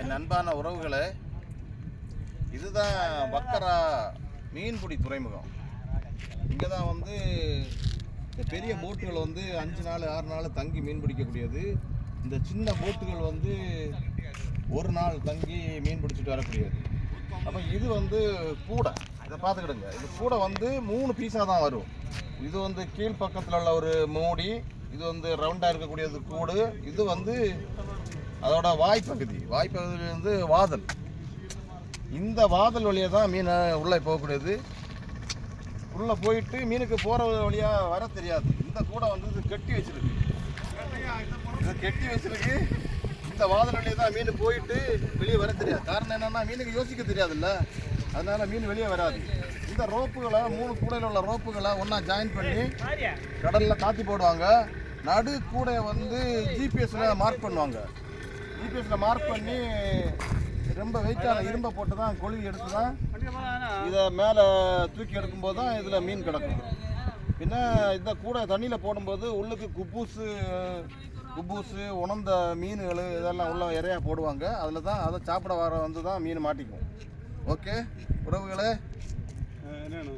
என் அன்பான உறவுகளே இதுதான் பக்கரா மீன்பிடி துறைமுகம். இங்கே தான் வந்து இந்த பெரிய போட்டுகள் வந்து அஞ்சு நாள் ஆறு நாள் தங்கி மீன் பிடிக்கக்கூடியது. இந்த சின்ன போட்டுகள் வந்து ஒரு நாள் தங்கி மீன் பிடிச்சிட்டு வரக்கூடியது. அப்போ இது வந்து கூடை இதை பார்த்துக்கிடுங்க. இது கூடை வந்து மூணு பீஸாக தான் வரும். இது வந்து கீழ் பக்கத்தில் உள்ள ஒரு மூடி இது வந்து ரவுண்டாக இருக்கக்கூடியது கூடு. இது வந்து அதோட வாய்ப்பகுதி. வாய்ப்பகுதியில் வந்து வாதல். இந்த வாதல் வழியாக தான் மீன் உள்ளே போகக்கூடியது. உள்ளே போயிட்டு மீனுக்கு போகிற வழியாக வர தெரியாது. இந்த கூடை வந்து இது கட்டி வச்சிருக்கு. இது கட்டி வச்சிருக்கு. இந்த வாதல் வழியாக தான் மீன் போயிட்டு வெளியே வர தெரியாது. காரணம் என்னென்னா மீனுக்கு யோசிக்க தெரியாதுல்ல. அதனால மீன் வெளியே வராது. இந்த ரோப்புகளை மூணு கூடையில் உள்ள ரோப்புகளை ஒன்றா ஜாயின் பண்ணி கடலில் காத்தி போடுவாங்க. நடு கூடையை வந்து ஜிபிஎஸில் மார்க் பண்ணுவாங்க. ஜிபிஎஸில் மார்க் பண்ணி ரொம்ப வெயிட்டான இரும்பை போட்டு தான் கொழுவி எடுத்து தான் இதை மேலே தூக்கி எடுக்கும்போது தான் இதில் மீன் கிடக்கும். பின்ன இந்த கூடை தண்ணியில் போடும்போது உள்ளுக்கு குப்பூசு குப்பூசு உணர்ந்த மீன்கள் இதெல்லாம் உள்ள இறையா போடுவாங்க. அதில் தான் அதை சாப்பிட வர வந்து தான் மீன் மாட்டிக்கும். ஓகே உறவுகளே என்னன்னு